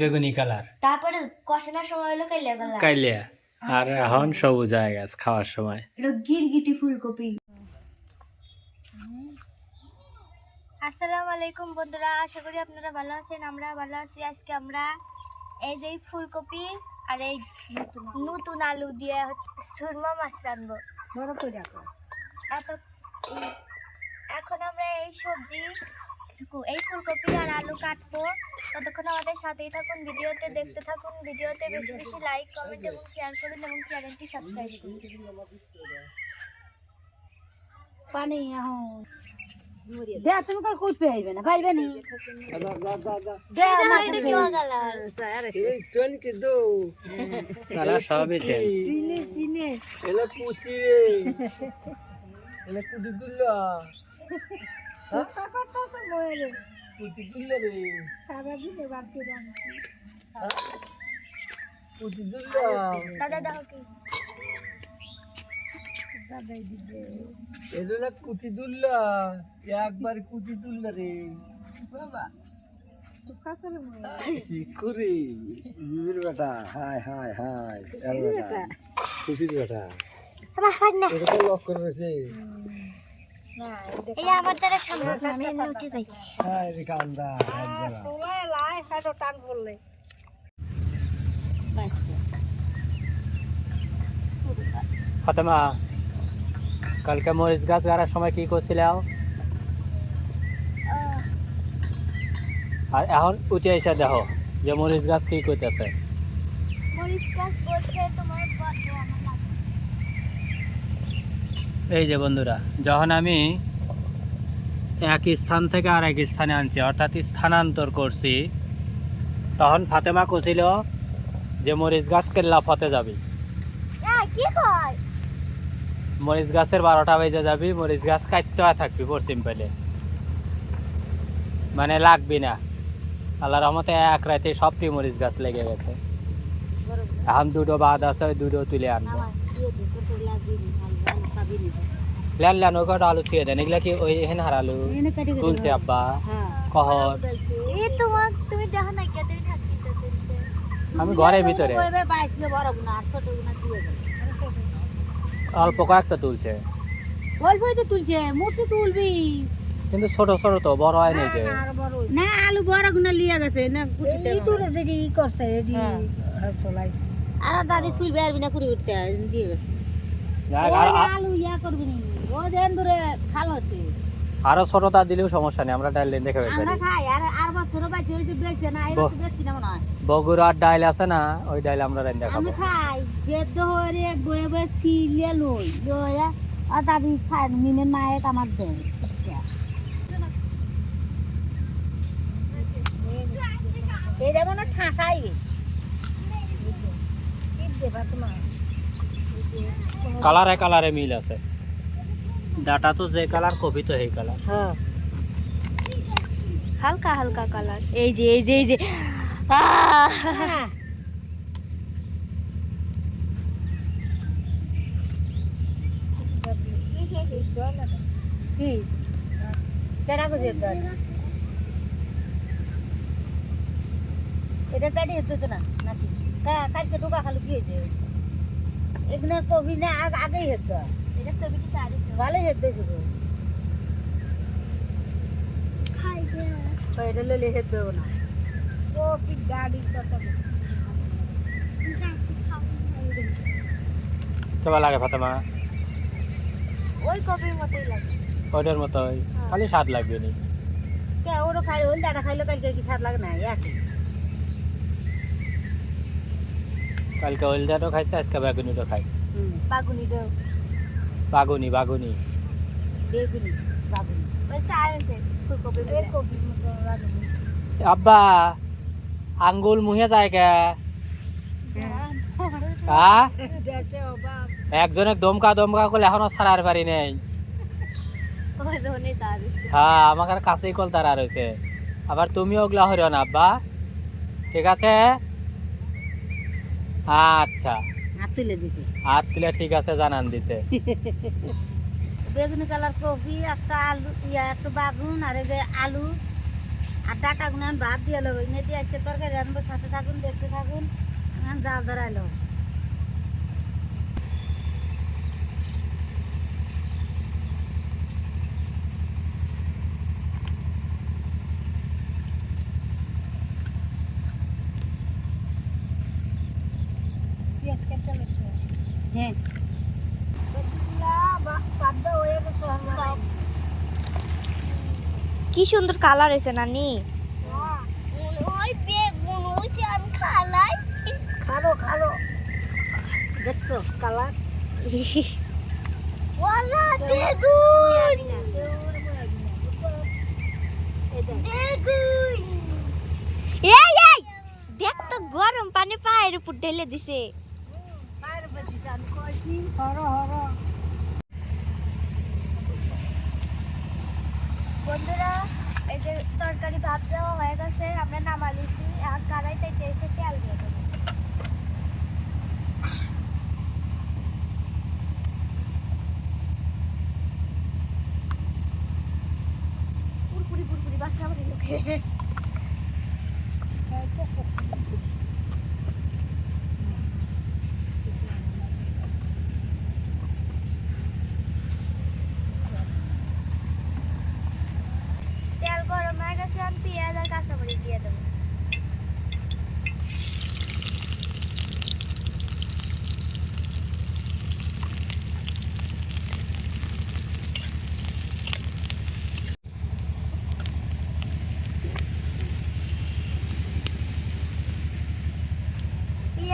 বেগুনি কালার। তারপরে কষানোর সময় হলো কাইলা গেল কাইলিয়া আর এখন সবুজ হয়ে গেছে খাওয়ার সময়। এটা গিরগিটি ফুলকপি। আসসালামু আলাইকুম বন্ধুরা আশা করি আপনারা ভালো আছেন আমরা ভালো আছি। আজকে আমরা এই যে এই ফুলকপি আর এই নতুন আলু। দিয়ে হচ্ছে সুরমা মাছ রাখব এত এখন আমরা এই সবজি এই ফুলকপি আর আলু কাটবো। ততক্ষণ আমাদের সাথেই থাকুন ভিডিওতে দেখতে থাকুন ভিডিওতে বেশি বেশি লাইক কমেন্ট এবং শেয়ার করুন এবং চ্যানেলটি সাবস্ক্রাইব করুন। পানি এখন দে তুমি কাল কই পাইবে না? পাইবে নি? দে আমার এটা কাছে। কেমন কালার কালার সবই চেঞ্জ চিনে চিনে। সুতা করতেছে বইরে সারা দিনে বাড়তে দাম। দাদা দেখো কি? দাদাই দিবে এগুলা কুচি তুললা একবার কুচি তুললা রে। বাবা। করে বেটা। হাই হাই হাই খুশির বেটা। আমার হয় না। এটা তো লক করে রয়েছে এই আমার দ্বারা সামনে আমি উঠে যাই। হাই রে কান্দা সোলায় লাই হাটো টান পড়লে। ফাতেমা কালকে মরিচ গাছ গাড়ার সময় কি করছিলাম আর এখন উঠে এসে দেখো যে মরিচ গাছ কি করতেছে। মরিচ গাছ বলছে তোমার বদ্ধ আমার লাগে এই যে বন্ধুরা যখন আমি এক স্থান থেকে আর এক স্থানে আনছি অর্থাৎ স্থানান্তর করছি তখন ফাতেমা কছিল যে মরিচ গাছ কেল্লা ফতে যাবি। মরিচ গাছের বারোটা বেজে যাবি মরিচ গাছ কাটতে থাকবি পশ্চিম পেলে মানে লাগবি না। আল্লাহ রহমতে এক রাতে সবটি মরিচ গাছ লেগে গেছে। এখন দুটো বাদ আছে ওই দুটো তুলে আনব। আমার দিয়ে দে কত লাগি নি ভালো খাবি নি লেন লেন ওই কটা আলু থুয়ে দেন এগুলা কি ওই এখানে হার আলু? তুলছে আব্বা হ্যাঁ। কহর। এই তোমার তুমি দেখো না কে তুমি থাকতে তো তুলছে। আমি ঘরের ভিতরে। কইবে বাইশ কিলো বড় গুনা আর ছোট গুনা দিয়ে গেল অল্প কয়েকটা তুলছে। অল্পই তো তুলছে মোটু তুলবি। কিন্তু ছোট ছোট তো বড় হয় নাই যে। না আলু বড় গুনা লিয়া গেছে না এই তো যেটি ই করছে এডি চলাইছে। আর দাদি সুলবে আর বিনা কুড়ি উঠতে দিয়ে গেছে। আলু ইয়া করবি নি। ও দেন ধরে খাল হচ্ছে। আরও ছোটটা দিলেও সমস্যা নেই আমরা দিন দেখে আমরা খাই আর আর বছর বাচ্চা হয়েছে বেচছে না এরা বেচছি না মনে হয়। বগুড়ার ডাইল আছে না ওই ডাইল আমরা রান দেখাবো আমি খাই সেদ্ধ হয়ে বয়ে বয়ে সিলে লই লইয়া আর দাদি খাই মিনে মায়ের আমার দেয়। এইটা মনে ঠাসাই গেছে কালারে কালারে মিল আছে। ডাটা তো যে কালার কপি তো সেই কালার। হ্যাঁ। হালকা হালকা কালার। এই যে এই যে এই যে। আহ! কি? কেডা করে এটা পেটে হতো না নাকি? কালকে ঢোকা খালু কি হয়েছে? এখানে কবি না আগ- আগেই হতো এটা ভালোই হতো শুধু না। ও কি গাড়ি কথা লাগে ফাতেমা? ওই কপির মতোই লাগে। ওইটার মতোই। খালি স্বাদ লাগবে নি। কে খাই খাইলো কালকে কি স্বাদ লাগে না? একই কালকে ওইলদারও খাইছে আজকে বেগুনিটাও খাই হুম বাগুনি বাগুনি। আব্বা আঙ্গুল মুহে যায় কে? একজনে দমকা দমকা করলে এখনও ছাড়ার পারি নেই। হ্যাঁ আমার কাছেই কল তারা রয়েছে আবার তুমিও ওগুলা হরিও না আব্বা। ঠিক আছে? আচ্ছা। হাত তুলে দিছে। হাত তুলে ঠিক আছে জানান দিছে। বেগুনি কালার কপি একটা আলু ইয়া একটা বাগুন আর এই যে আলু আর ডাটা আমি ভাত দিয়ে লোক এনে দিয়ে আজকে তরকারি রানবো সাথে থাকুন দেখতে থাকুন জাল ধরাইলো কি সুন্দর কালার হয়েছে নানি? খালো খালো দেখছ কালার? দেখ তো গরম পানি পায়ের উপর ঢেলে দিছে। বন্ধুরা এই যে তরকারি ভাত দেওয়া হয়ে গেছে, আমরা নামালিছি, আর কড়াইতে এসে তেল দিয়ে দেবো। পুরপুরি পুরপুরি বাসটা আমাদের লোকে তেল গরম হয়ে গেছে আমি পেঁয়াজ আর কাঁচামরিচ দিয়ে দেবো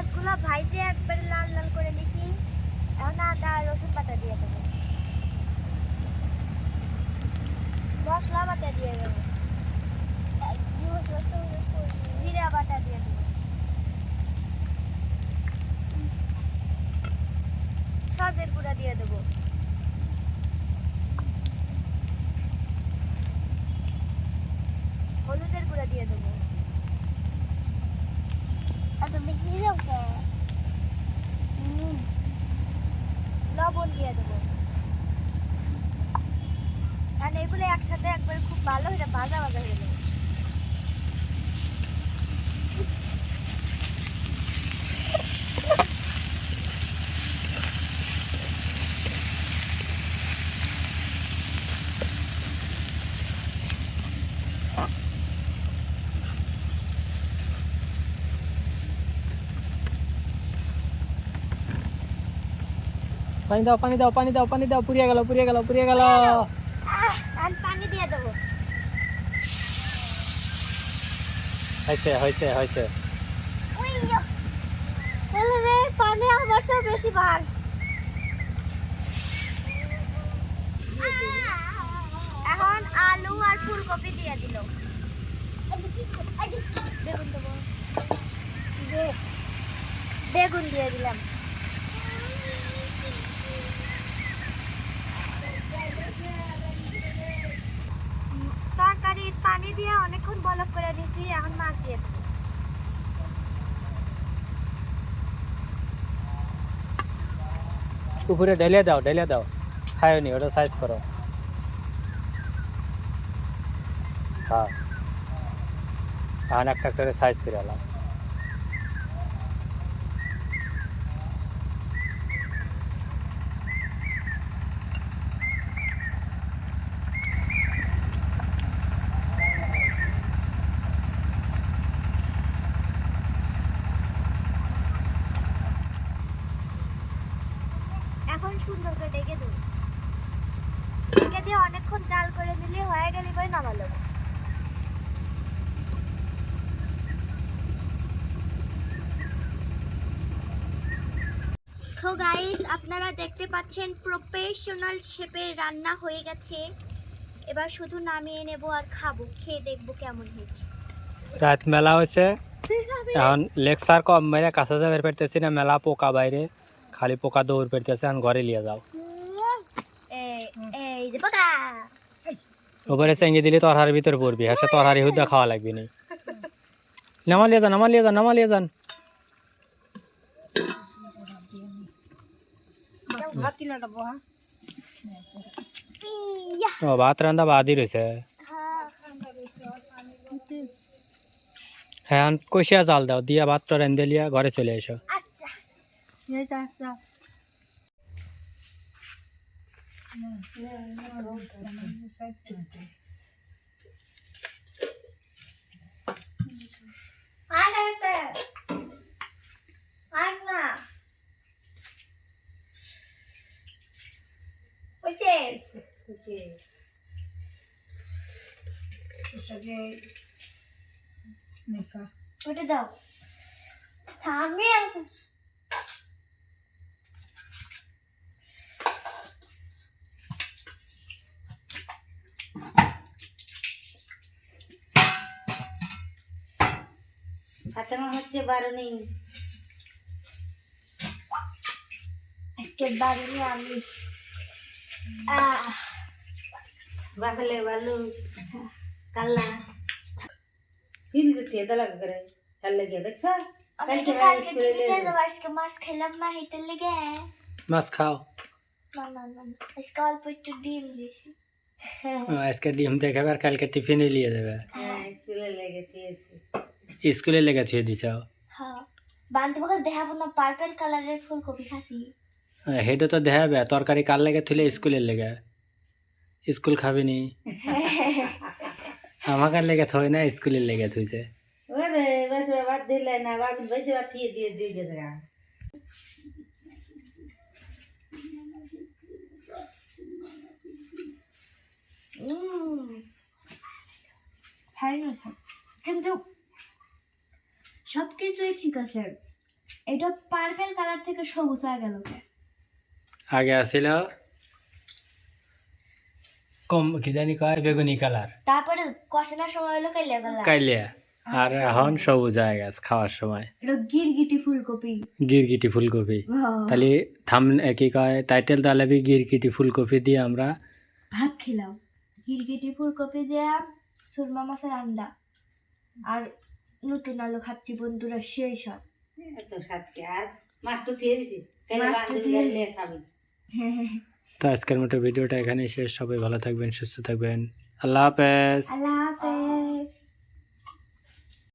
পেঁয়াজগুলো ভাইজে একবারে লাল লাল করে নিছি। এখন আদা রসুন পাতা দিয়ে দেবো। মশলা বাটা দিয়ে দেবো। জিরা বাটা দিয়ে দেবো। সজের গুঁড়া দিয়ে দেবো হলুদের গুঁড়া দিয়ে দেবো এত বেশি লবণ দিয়ে দেবো আর এগুলো একসাথে একবার খুব ভালো হয়ে ভাজা ভাজা হয়ে যাবে পানি দাও পানি দাও পানি দাও পানি দাও, পুড়িয়ে গেল পুড়িয়ে গেল পুড়িয়ে গেল। আমি পানি দিয়ে দেবো। হয়েছে হয়েছে হয়েছে। পানি আমার সব বেশি এখন আলু আর ফুলকপি দিয়ে দিল। বেগুন দেবো। বেগুন দিয়ে দিলাম তরকারির পানি দিয়ে অনেকক্ষণ বলক দিয়েছি এখন মাছ দিয়ে উপরে ঢেলে দাও ঢেলে দাও। খায়নি, ওটা সাইজ করো। হ্যাঁ। এখন একটা করে সাইজ করে এলাম এখন সুন্দর করে ডেকে দেবো ডেকে দিয়ে অনেকক্ষণ জাল করে নিলে হয়ে গেলে করে নামালো। সো গাইস আপনারা দেখতে পাচ্ছেন প্রফেশনাল শেপে রান্না হয়ে গেছে। এবার শুধু নামিয়ে নেব আর খাব খেয়ে দেখব কেমন হয়েছে। রাত মেলা হয়েছে। এখন লেকচার কম মেরে কাছে যাবে পেরতেছি না মেলা পোকা বাইরে। খালি পোকা দৌড় পেরতেছে এখন ঘরে নিয়ে যাও। ওপরে চেঙ্গি দিলে তরহারের ভিতরে পড়বি হ্যাঁ সে তরহারি হুদা খাওয়া লাগবে নি। নামা লিয়ে যান নামা লিয়ে যান নামা লিয়ে যান। ও ভাত রান্দা বাদই রয়েছে হ্যাঁ কষিয়া জাল দাও দিয়া ভাতটা রেঁধে লিয়া ঘরে চলে এসো। আচ্ছা এই যা, যা। আয় হাতে। আয় না। হয়েছে? ওটা দাও থামে আমি ফাতেমা হচ্ছে বারো নেই আজকে বাড়ি আমি আহ বাফেলে বালু কাল্লা ফিরি যেতে এটা লাগে করে তার লাগে দেখছ আমি কালকে তো হাই কালকে স্কুলে ডিউটিতে যাব আজকে মাছ খেলাম না হেঁটে লেগে মাছ খাও না না না না। আজকে অল্প একটু ডিম দিয়েছি আজকে ডিম দেখাবে আর কালকে টিফিনে নিয়ে যাবে হ্যাঁ স্কুলে লেগে দিয়েছি স্কুলে লেগে থুয়ে দিছ? হ্যাঁ বান্ধবকে দেখাবো না পার্পল কালারের ফুলকপি খাসি হেডে তো দেখাবে তরকারি কার লেগে থুলে? স্কুলের লেগে। স্কুল খাবি নি? আমাকে লেগে থই না? স্কুলের লেগে থুইছে ওরে বেশ বাদ দিলে না বাদ বেশি বাদ দিয়ে দিয়ে দিয়ে দিয়ে দেখা ফাইনাল কিন্তু সব কিছুই ঠিক আছে। এটা পার্পেল কালার থেকে সবুজ হয়ে গেল আগে আসিল কম কি জানি কয় বেগুনি কালার তারপরে কষানোর সময় হলো কাইলে কালার কাইলিয়া আর এখন সবুজ হয়ে গেছে খাওয়ার সময়। এটা গিরগিটি ফুলকপি। গিরগিটি ফুলকপি। তাহলে থাম কি কয় টাইটেল তাহলে গিরগিটি ফুলকপি দিয়ে আমরা ভাত খেলাম। গিরগিটি ফুলকপি দিয়ে সুরমা মাছের আন্ডা। আর নতুন আলো খাচ্ছি বন্ধুরা সেই সব এত সাতকে আর মাছ তো দিয়ে দিছি মাছ তো দিয়ে- খাবি। তো আজকের মতো ভিডিওটা এখানে শেষ। সবাই ভালো থাকবেন সুস্থ থাকবেন। আল্লাহ হাফেজ। আল্লাহ হাফেজ।